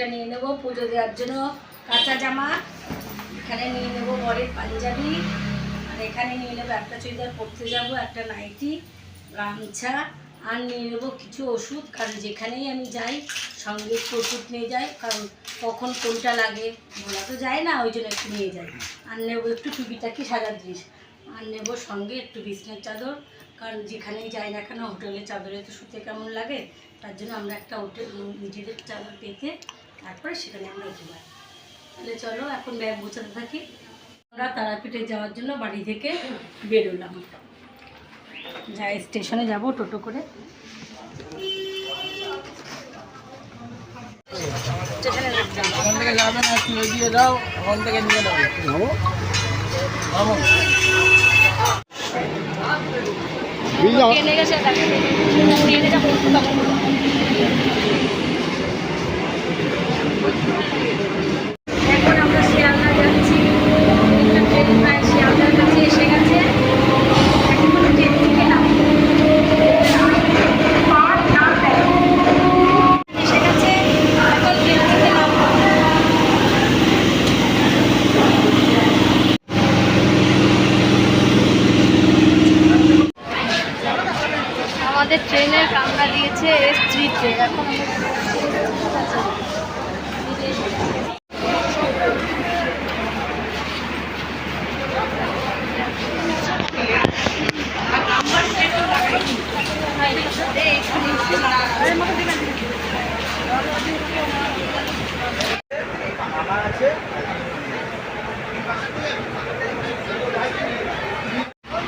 একটা নিয়ে নেব, পুজো দেওয়ার জন্য কাঁচা জামা। এখানে নিয়ে নেব বরের পাঞ্জাবি। আর এখানে নিয়ে নেব একটা চুড়িদার পরতে যাব, একটা নাইটি, গামছা। আর নিয়ে নেব কিছু ওষুধ, কারণ যেখানেই আমি যাই, সঙ্গে একটু ওষুধ নিয়ে যাই, কারণ কখন কোনটা লাগে বলা তো যায় না, ওই জন্য একটু নিয়ে যাই। আর নেব একটু টুপিটাকি সাজার জিনিস আর নেব সঙ্গে একটু বিছনার চাদর, কারণ যেখানেই যাই না কেন, হোটেলের চাদরে তো শুতে কেমন লাগে, তার জন্য আমরা একটা হোটেল, নিজেদের চাদর পেতে তারপরে সেখানে আমরা ঘুমাই তাহলে চলো এখন ব্যাগ গোছাতে থাকি। আমরা তারাপীঠে যাওয়ার জন্য বাড়ি থেকে বেরোলাম। যাই স্টেশনে যাব টোটো করে। স্টেশনে ওখান থেকে যাবে না এগিয়ে দাও ওখান থেকে নিয়ে নেব ট্রেনে গেছে ট্রেনে যাব তখন এখন আমরা শিয়ালদা যাচ্ছি একটা ট্রেন প্রায় শিয়ালদার কাছে এসে গেছে এখন কোনো ট্রেন থেকে নামবো। এসে গেছে এখন ট্রেন থেকে নামবো। আমাদের ট্রেনের কামরা দিয়েছে এখন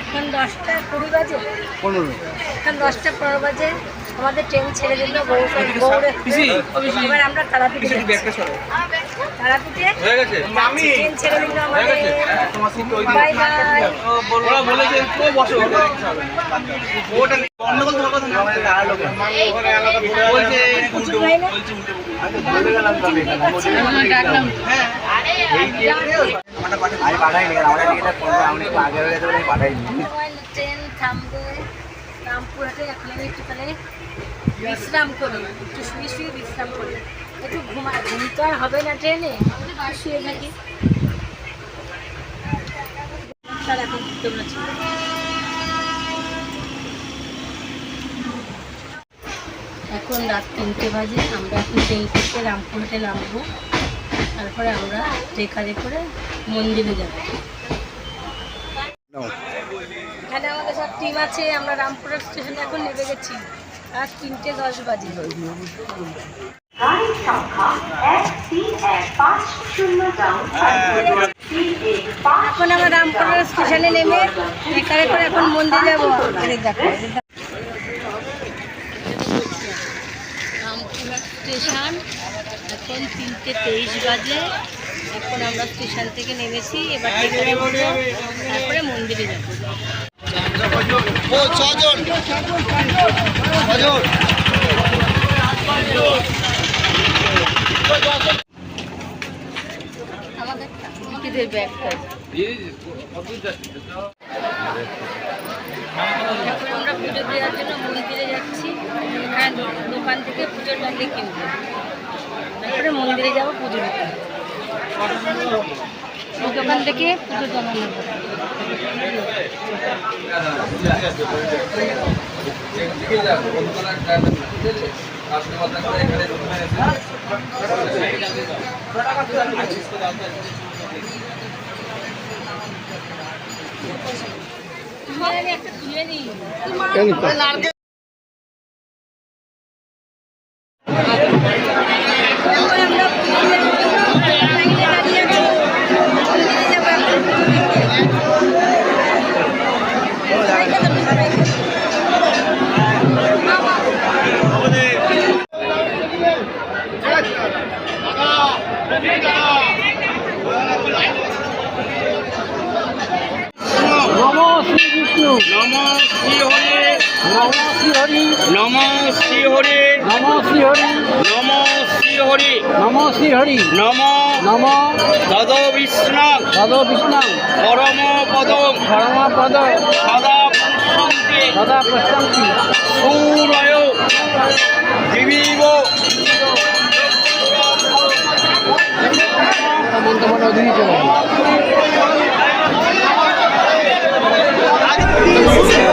এখন দশটা কুড়ি বাজে। পনেরো। এখন দশটা পনেরো বাজে। আমাদের ট্রেন ছেড়ে দিল এবার আমরা তারাপীঠে। তারাপীঠে হয়ে ট্রেন ছেড়ে দিল আমাদের। পাঠাইনি ট্রেন থামবে। রামপুরহাটে এখন আমি একটু তাহলে বিশ্রাম করি। একটু শুয়ে শুয়ে বিশ্রাম করি। একটু ঘুমা, ঘুম তো আর হবে না ট্রেনে শুয়ে থাকি। এখন রাত তিনটে বাজে, আমরা এখন ট্রেন থেকে রামপুরহাটে নামবো। তারপরে আমরা ট্রেকারে করে মন্দিরে যাব। এখানে আমাদের সব টিম আছে, আমরা রামপুরা স্টেশনে এখন নেমে গেছি। আর তিনটে দশ বাজে। এখন আমরা রামপুরা স্টেশনে নেমে এখানে করে এখন মন্দির যাব। দেখো স্টেশন এখন তিনটে তেইশ বাজে। এখন আমরা স্টেশন থেকে নেমেছি, এবার তারপরে মন্দিরে যাব। আমরা পুজো দেওয়ার জন্য মন্দিরে যাচ্ছি দোকান থেকে পুজোর প্যান্ডেল কিনবো। মন্দিরে যাব পুজো দিতে। ওই দোকান থেকে পুজো জমা নেব। একটা তুলে নিই নম শ্রী হরে নম শ্রী হরি নম শ্রী হরে নম শ্রী হরি নম শ্রী হরি নম শ্রী হরি নম নম তদ বিষ্ণু। তদ বিষ্ণু পরম পদ পরম পদ সদা পশ্যন্তি। সদা পশ্যন্তি। সূরয় জীবিব। মন্ত্রণ অধীন 보이세요?